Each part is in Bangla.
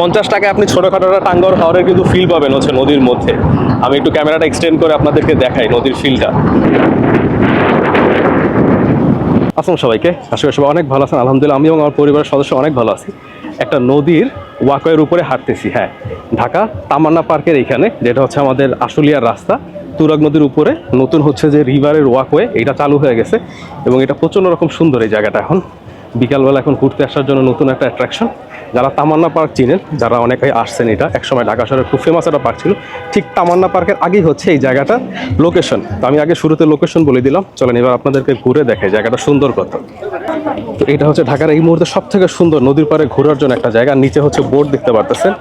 পঞ্চাশ টাকায় আপনি ছোটোখাটো একটা টাঙ্গর হাওড়ের কিন্তু ফিল পাবেন হচ্ছে নদীর মধ্যে। আমি একটু ক্যামেরাটা এক্সটেন্ড করে আপনাদেরকে দেখাই নদীর ফিলটা আসুন সবাইকে করি সবাই অনেক ভালো আছেন, আলহামদুলিল্লাহ আমি এবং আমার পরিবারের সদস্য অনেক ভালো আছি। একটা নদীর ওয়াকওয়ের উপরে হাঁটতেছি হ্যাঁ। ঢাকা তামান্না পার্কের এইখানে, যেটা হচ্ছে আমাদের আশুলিয়ার রাস্তা, তুরাগ নদীর উপরে, নতুন হচ্ছে যে রিভারের ওয়াকওয়ে এটা চালু হয়ে গেছে, এবং এটা প্রচণ্ড রকম সুন্দর এই জায়গাটা এখন। বিকালবেলা এখন ঘুরতে আসার জন্য নতুন একটা অ্যাট্রাকশন যারা তামান্না পার্ক চিনেন, যারা অনেকেই আসছেন এটা, একসময় ঢাকা শহরের খুব ফেমাস একটা পার্ক ছিল। ঠিক তামান্না পার্কের আগেই হচ্ছে এই জায়গাটা লোকেশন তো আমি আগে শুরুতে লোকেশন বলে দিলাম। চলেন এবার আপনাদেরকে ঘুরে দেখে জায়গাটা সুন্দর কত তো এটা হচ্ছে ঢাকার এই মুহূর্তে সব থেকে সুন্দর নদীর পাড়ে ঘোরার জন্য একটা জায়গা। নিচে হচ্ছে বোট দেখতে পারতেছেন।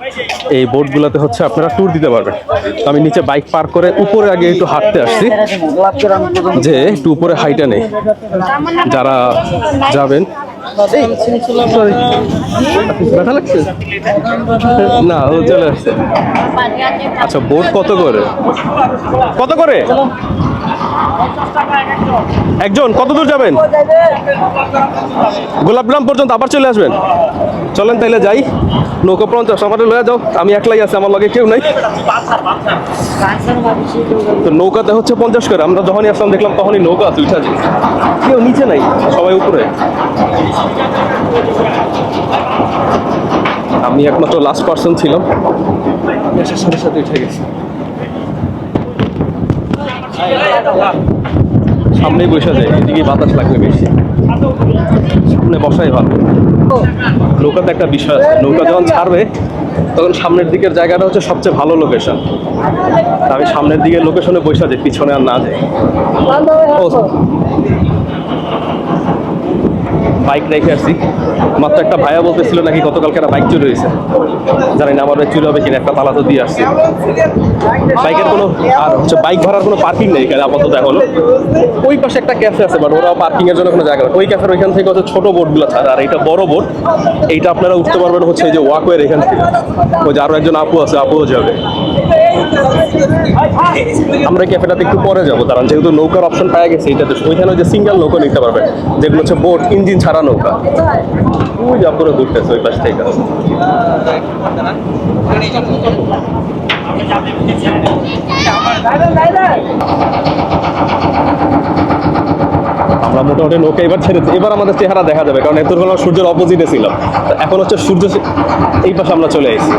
এই বোটগুলোতে হচ্ছে আপনারা ট্যুর দিতে পারবেন। তো আমি নিচে বাইক পার্ক করে উপরে আগে একটু হাঁটতে আসছি। যে একটু উপরে হাইটা নেই। যারা যাবেন ব্যথা লাগছে? না ও চলে আসছে। আচ্ছা বোর্ড কত করে? কত করে? একজন, কত দূর যাবেন? গোলাপগ্রাম পর্যন্ত আবার চলে আসবেন। চলেন তাইলে যাই। নৌকা পঞ্চাশ আমার লয়ে যাও। আমি একলাই আছি, আমার লগে কেউ নাই। তো নৌকাতে হচ্ছে পঞ্চাশ করে। আমরা যখনই আসলাম, দেখলাম তখনই নৌকা আছে, উঠা কেউ নিচে নাই, সবাই উপরে। আমি একমাত্র লাস্ট পার্সন ছিলাম। সাথে সাথে উঠে গেছি। সামনেই বসে যায় এদিকে বাতাস লাগবে বেশি। সামনে বসাই ভালো। নৌকাতে একটা বিষয় আছে নৌকা যখন ছাড়বে তখন সামনের দিকের জায়গাটা হচ্ছে সবচেয়ে ভালো লোকেশন আমি সামনের দিকের লোকেশনে বসে যাই পিছনে আর না যাই। ও বাইক রেখে আসছি। মাত্র একটা ভাইয়া বলতেছিল নাকি গতকালকে একটা বাইক চুরি হয়েছে। জানি না আমার চুরি হবে কিনা, একটা তালা তো দিয়ে আসছি। বাইকের কোনো আর হচ্ছে বাইক ভাড়ার কোনো পার্কিং নেই এখানে আপাতত এখনও। ওই পাশে একটা ক্যাফে আছে বাট ওরা পার্কিংয়ের জন্য কোনো জায়গা ওই ক্যাফের ওইখান থেকে হচ্ছে ছোট বোটগুলো ছাড়া আর এটা বড় বোট। এইটা আপনারা উঠতে পারবেন হচ্ছে এই যে ওয়াকওয়ের এখান থেকে। ওই যে আরও একজন আপু আছে, আপুও যাবে। আমরা ক্যাফেটাতে একটু পরে যাব কারণ যেহেতু নৌকার অপশন পাওয়া গেছে এটাতে ওইখানে যে সিঙ্গেল নৌকা নিতে পারবে, যেগুলো হচ্ছে বোট ইঞ্জিন ছাড়া নৌকা। ওই যা করে ঘুরতেছে, ওই পাশ থেকে। আমরা মোটামুটি নৌকা এবার ছেড়েছি এবার আমাদের চেহারা দেখা যাবে, কারণ এতক্ষণ আমরা সূর্যের অপোজিটে ছিল। এখন হচ্ছে সূর্য এই পাশে আমরা চলে এসেছি।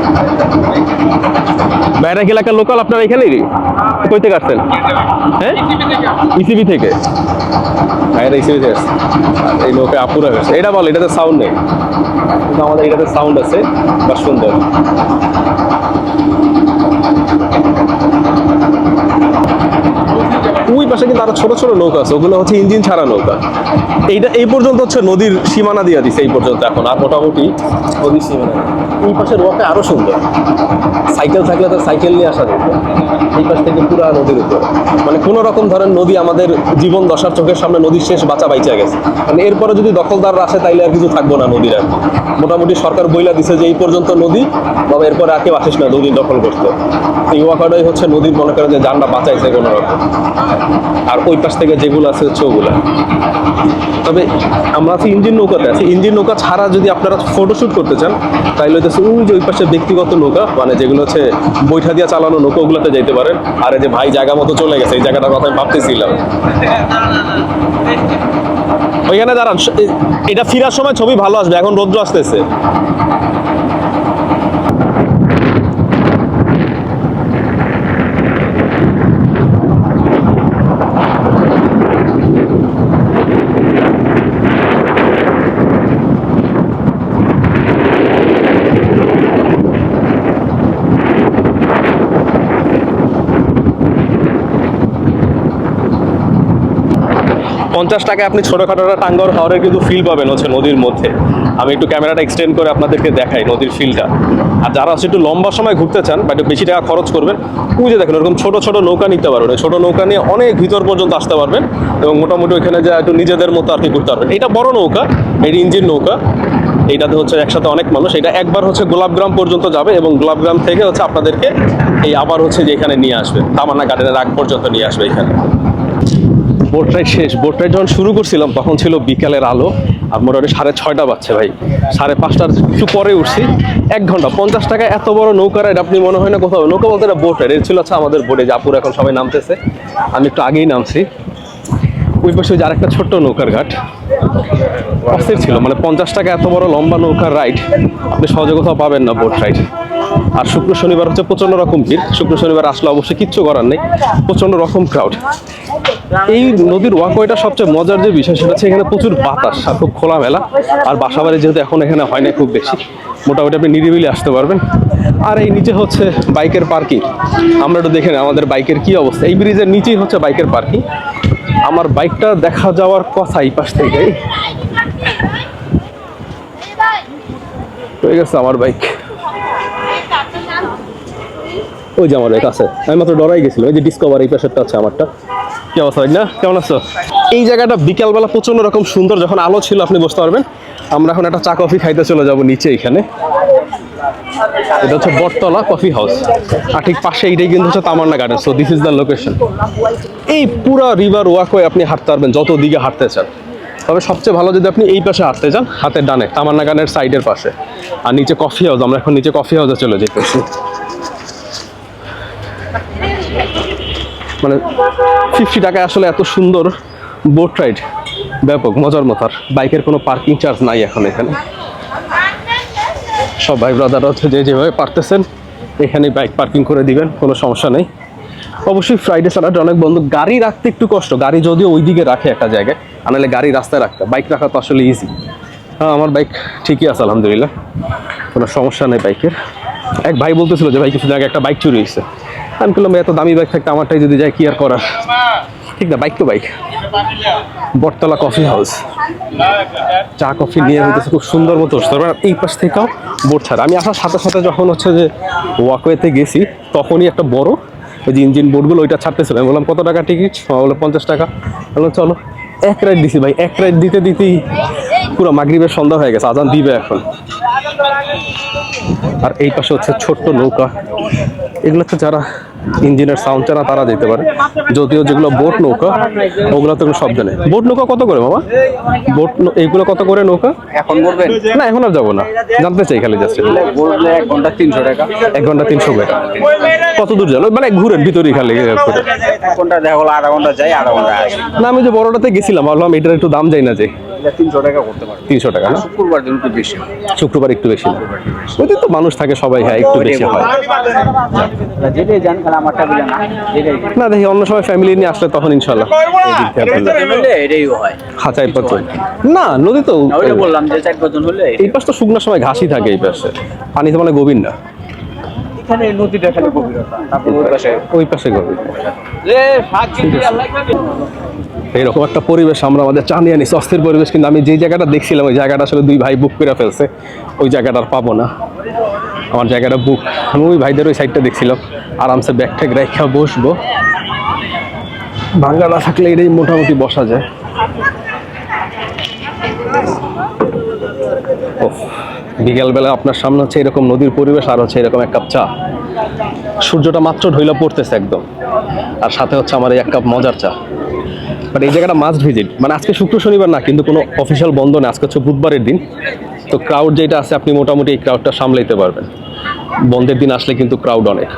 বাইরে এলাকার লোকাল আপনারা এখানেই? কই থেকে আসছেন? হ্যাঁ? ইসিবি থেকে। বাইরে ইসিবি থেকে আসছে। আর এই নৌকা আপুরা হয়েছে। এটা বল, এটাতে সাউন্ড নেই। কিন্তু আমাদের এটাতে সাউন্ড আছে, বা সুন্দর ওই পাশে কিন্তু আরও ছোট ছোট নৌকা আছে, ওগুলো হচ্ছে ইঞ্জিন ছাড়া নৌকা। এইটা এই পর্যন্ত হচ্ছে নদীর সীমানা দিয়ে দিছে এই পর্যন্ত এখন, আর মোটামুটি নদীর সীমানা। এই পাশের রোয়াটা আরও সুন্দর। সাইকেল থাকলে তো সাইকেল নিয়ে আসা যেত। এই পাশ থেকে পুরা নদীর উপর। মানে কোনো রকম ধরেন নদী আমাদের জীবন দশার চোখের সামনে নদীর শেষ বাঁচা বাইচা গেছে। মানে এরপরে যদি দখলদাররা আসে, তাইলে আর কিছু থাকব না নদীর আর মোটামুটি সরকার বইলা দিছে যে এই পর্যন্ত নদী তবে এরপরে আর কেউ আসিস না নদী দখল করতে। এই ওয়াকাটাই হচ্ছে নদীর মনে করেন যে যানটা বাঁচাইছে কোনো রকম। আর ওই পাশ থেকে যেগুলো আছে হচ্ছে ওগুলা। তবে আমরা আছি ইঞ্জিন নৌকাতে, আছি ইঞ্জিন নৌকা ছাড়া যদি আপনারা ফটোশুট করতে চান, তাইলে হচ্ছে ওই যে ওই পাশে ব্যক্তিগত নৌকা মানে যেগুলো হচ্ছে বৈঠা দিয়ে চালানো নৌকা, ওগুলোতে যাইতে পারেন। আর এই যে ভাই জায়গা মতো চলে গেছে, এই জায়গাটার কথা আমি ভাবতেছিলাম। ওইখানে দাঁড়ান এটা ফিরার সময় ছবি ভালো আসবে, এখন রৌদ্র আসতেছে। পঞ্চাশ টাকায় আপনি ছোটোখাটো একটা টাঙ্গর হাওড়ের কিন্তু ফিল পাবেন হচ্ছে নদীর মধ্যে। আমি একটু ক্যামেরাটা এক্সটেন্ড করে আপনাদেরকে দেখাই নদীর ফিলটা আর যারা হচ্ছে একটু লম্বা সময় ঘুরতে চান বা একটু বেশি টাকা খরচ করবেন যে দেখেন ওরকম ছোটো ছোট নৌকা নিতে পারবেন। ওই ছোট নৌকা নিয়ে অনেক ভিতর পর্যন্ত আসতে পারবেন এবং মোটামুটি ওইখানে যা একটু নিজেদের মতো আর কি ঘুরতে পারবেন। এটা বড় নৌকা এটা ইঞ্জিন নৌকা। এইটাতে হচ্ছে একসাথে অনেক মানুষ। এটা একবার হচ্ছে গোলাপগ্রাম পর্যন্ত যাবে এবং গোলাপগ্রাম থেকে হচ্ছে আপনাদেরকে এই আবার হচ্ছে যে এখানে নিয়ে আসবে, তামান্না গার্ডেনের আগ পর্যন্ত নিয়ে আসবে এখানে। বোট রাইড শেষ। বোট রাইড যখন শুরু করছিলাম, তখন ছিল বিকালের আলো। আর মোটামুটি সাড়ে ছয়টা বাজছে ভাই। সাড়ে পাঁচটার একটু পরে উঠছি। এক ঘণ্টা। পঞ্চাশ টাকা এত বড় নৌকা রাইড আপনি মনে হয় না কোথাও? নৌকা বলতে না বোট রাইড এর ছিল হচ্ছে আমাদের বোটে জাপুর এখন সবাই নামতেছে। আমি একটু আগেই নামছি। ওই পাশে ওই আরেকটা ছোট্ট নৌকার ঘাট। ছিল। মানে পঞ্চাশ টাকা এত বড় লম্বা নৌকার রাইড আপনি সহজে কোথাও পাবেন না বোট রাইড আর শুক্র শনিবার হচ্ছে প্রচণ্ড রকম ভিড়। শুক্র শনিবার আসলে অবশ্যই কিচ্ছু করার নেই। প্রচণ্ড রকম ক্রাউড এই নদীর ওয়াকওয়েটা সবচেয়ে মজার যে বিষয়, সেটা হচ্ছে এখানে প্রচুর বাতাস আর খুব খোলামেলা। আর বাসাবাড়ি যেহেতু এখন এখানে হয় না খুব বেশি, মোটামুটি আপনি নিরিবিলি আসতে পারবেন। আর এই নিচে হচ্ছে বাইকের পার্কিং আমরা একটু দেখে আমাদের বাইকের কি অবস্থা। এই ব্রিজের নিচেই হচ্ছে বাইকের পার্কিং আমার বাইকটা দেখা যাওয়ার কথা এই পাশ থেকেই। হয়ে গেছে আমার বাইক। ওই যে আমার আছে। আমি মাত্র ডরাই গেছিলাম ওই যে ডিসকভার এই পাশেরটা আছে আমারটা। কি অবস্থা না কেমন আছো? এই জায়গাটা বিকালবেলা প্রচণ্ড রকম সুন্দর, যখন আলো ছিল, আপনি বুঝতে পারবেন। আমরা এখন একটা চা, কফি খাইতে চলে যাব নিচে এখানে। এটা হচ্ছে বটতলা কফি হাউস। আর ঠিক পাশে এইটাই কিন্তু হচ্ছে Tamanna garden so this is the location এই পুরো রিভার ওয়াকওয়ে আপনি হাঁটতে পারবেন, যত দিকে হাঁটতে চান। তবে সবচেয়ে ভালো যদি আপনি এই পাশে হাঁটতে চান, হাতের ডানে, তামান্না গানের সাইডের পাশে। আর নিচে কফি হাউস আমরা এখন নিচে কফি হাউসে চলে যেতেছি। মানে ফিফটি টাকায় আসলে এত সুন্দর বোট রাইড ব্যাপক, মজার মতার বাইকের কোনো পার্কিং চার্জ নাই এখন এখানে। সব ভাই ব্রাদাররা হচ্ছে যে যেভাবে পারতেছেন এখানে বাইক পার্কিং করে দিবেন, কোনো সমস্যা নেই। অবশ্যই ফ্রাইডে স্যাটারডে অনেক বন্ধ, গাড়ি রাখতে একটু কষ্ট। গাড়ি যদিও ওই দিকে রাখে একটা জায়গায়, আর নাহলে গাড়ি রাস্তায় রাখতে বাইক রাখা তো আসলে ইজি হ্যাঁ আমার বাইক ঠিকই আছে, আলহামদুলিল্লাহ। কোনো সমস্যা নেই বাইকের এক ভাই বলতেছিল যে, ভাই কিছু আগে একটা বাইক চুরি হয়েছে। আমি বললাম এত দামি বাইক থাকতে আমারটাই যদি যায় কি আর করার? ঠিক না বাইক তো বাইক বটতলা কফি হাউস চা কফি নিয়ে হইতেছে খুব সুন্দর মতো। পারবেন। এই পাশ থেকেও বোট ছাড়া। আমি আসার সাথে সাথে যখন হচ্ছে যে ওয়াকওয়েতে গেছি, তখনই একটা বড় ওই যে ইঞ্জিন বোর্ডগুলো ওইটা ছাড়তেছিল। আমি বললাম, কত টাকা টিকিট বলল, পঞ্চাশ টাকা। বললাম, চলো, এক রাইড দিছি ভাই, এক রাইড দিতে দিতেই পুরো মাগরিবের সন্ধ্যা হয়ে গেছে। আজান দিবে এখন। আর এই পাশে হচ্ছে ছোট্ট নৌকা। এগুলোতে যারা ইঞ্জিনের সাউন্ড চানা তারা যেতে পারে। যদিও যেগুলো বোট নৌকা ওগুলো তো কোনো শব্দ নেই বোট নৌকা কত করে বাবা? বোট এইগুলো কত করে নৌকা? এখন বলবেন? না এখন আর যাব না। জানতে চাই খালি যাচ্ছে এক ঘণ্টা তিনশো টাকা। এক ঘণ্টা তিনশো করে কত দূর যাব? মানে ঘুরেন ভিতরেই খালি ঘণ্টা দেখা গেলো আধা ঘণ্টা যাই আধা ঘণ্টা না আমি যে বড়টাতে গেছিলাম ভাবলাম এটার একটু দাম যাই না যে। তিনশো টাকা করতে পারবে। তিনশো টাকা না? শুক্রবার দিন একটু বেশি শুক্রবার একটু বেশি না? ওই তো মানুষ থাকে সবাই হ্যাঁ একটু বেশি হয়। না দেখি অন্য সময় ফ্যামিলি নিয়ে আসলে তখন ইনশাল্লাহ খাঁচাই না! নদী তো বললাম যে চার হলে এই পাশ তো শুকনো সময় ঘাসই থাকে এই পাশে। পানি তো মানে গভীর না। এখানে নদীটা গভীরতা ওই পাশে। ওই পাশে গভীর। এইরকম একটা পরিবেশ আমরা আমাদের চা নিয়ে নিছি অস্থির পরিবেশ কিন্তু আমি যে জায়গাটা দেখছিলাম ওই জায়গাটা আসলে দুই ভাই বুক করে ফেলছে। ওই জায়গাটা আর পাবো না। আমার জায়গাটা বুক আমি ওই ভাইদের ওই সাইডটা দেখছিলাম। আরামসে ব্যাগ ট্যাগ রেখা বসবো। ভাঙ্গা না থাকলে এটাই মোটামুটি বসা যায়। ওফ, বিকেলবেলা আপনার সামনে হচ্ছে এরকম নদীর পরিবেশ আর হচ্ছে এরকম এক কাপ চা। সূর্যটা মাত্র ঢইলা পড়তেছে একদম। আর সাথে হচ্ছে আমার এক কাপ মজার চা। বাট এই জায়গাটা মাস্ট ভিজিট মানে আজকে শুক্র শনিবার না, কিন্তু কোনো অফিসিয়াল বন্ধ নেই। আজকে হচ্ছে বুধবারের দিন। তো ক্রাউড যেটা আছে, আপনি মোটামুটি এই ক্রাউডটা সামলাইতে পারবেন। বন্ধের দিন আসলে কিন্তু ক্রাউড অনেক।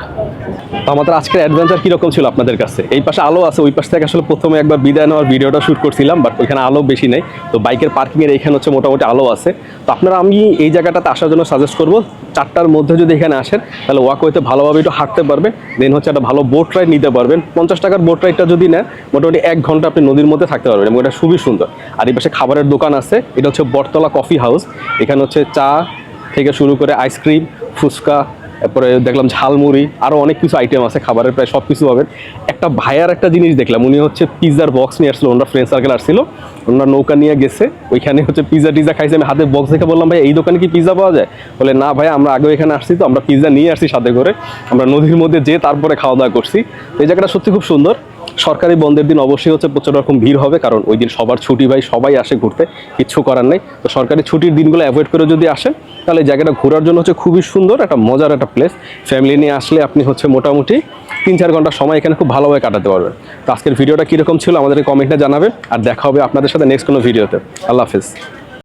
তো আমাদের আজকের অ্যাডভেঞ্চার কীরকম ছিল আপনাদের কাছে? এই পাশে আলো আছে, ওই পাশ থেকে আসলে প্রথমে একবার বিদায় নেওয়ার ভিডিওটা শ্যুট করছিলাম বাট ওইখানে আলো বেশি নেই। তো বাইকের পার্কিংয়ের এইখানে হচ্ছে মোটামুটি আলো আছে। তো আপনারা, আমি এই জায়গাটাতে আসার জন্য সাজেস্ট করব, চারটার মধ্যে যদি এখানে আসেন, তাহলে ওয়াকওয়েতে ভালোভাবে একটু হাঁটতে পারবেন দেন হচ্ছে একটা ভালো বোট রাইড নিতে পারবেন। পঞ্চাশ টাকার বোট রাইডটা যদি নেন, মোটামুটি এক ঘণ্টা আপনি নদীর মধ্যে থাকতে পারবেন, এবং এটা খুবই সুন্দর। আর এই পাশে খাবারের দোকান আছে, এটা হচ্ছে বটতলা কফি হাউস এখানে হচ্ছে চা থেকে শুরু করে আইসক্রিম ফুচকা তারপরে দেখলাম ঝালমুড়ি আরও অনেক কিছু আইটেম আছে, খাবারের প্রায় সব কিছু পাবেন। একটা ভাইয়ার একটা জিনিস দেখলাম, উনি হচ্ছে পিৎজার বক্স নিয়ে আসছিল ওনার ফ্রেন্ড সার্কেল আসছিল, ওনার নৌকা নিয়ে গেছে, ওইখানে হচ্ছে পিৎজা টিজা খাইছে, আমি হাতে বক্স দেখে বললাম ভাই এই দোকানে কি পিৎজা পাওয়া যায়? বলে, না ভাই আমরা আগে এখানে আসছি তো, আমরা পিৎজা নিয়ে আসছি সাথে করে, আমরা নদীর মধ্যে যেয়ে তারপরে খাওয়া দাওয়া করছি। তো এই জায়গাটা সত্যি খুব সুন্দর। সরকারি বন্ধের দিন অবশ্যই হচ্ছে প্রচুর রকম ভিড় হবে, কারণ ওই দিন সবার ছুটি ভাই, সবাই আসে ঘুরতে, কিচ্ছু করার নেই। তো সরকারি ছুটির দিনগুলো অ্যাভয়েড করে যদি আসেন, তাহলে জায়গাটা ঘোরার জন্য হচ্ছে খুবই সুন্দর, একটা মজার একটা প্লেস ফ্যামিলি নিয়ে আসলে আপনি হচ্ছে মোটামুটি তিন চার ঘণ্টা সময় এখানে খুব ভালোভাবে কাটাতে পারবেন। তো আজকের ভিডিওটা কীরকম ছিল আমাদের কমেন্টে জানাবেন। আর দেখা হবে আপনাদের সাথে নেক্সট কোনো ভিডিওতে। আল্লাহ হাফিজ।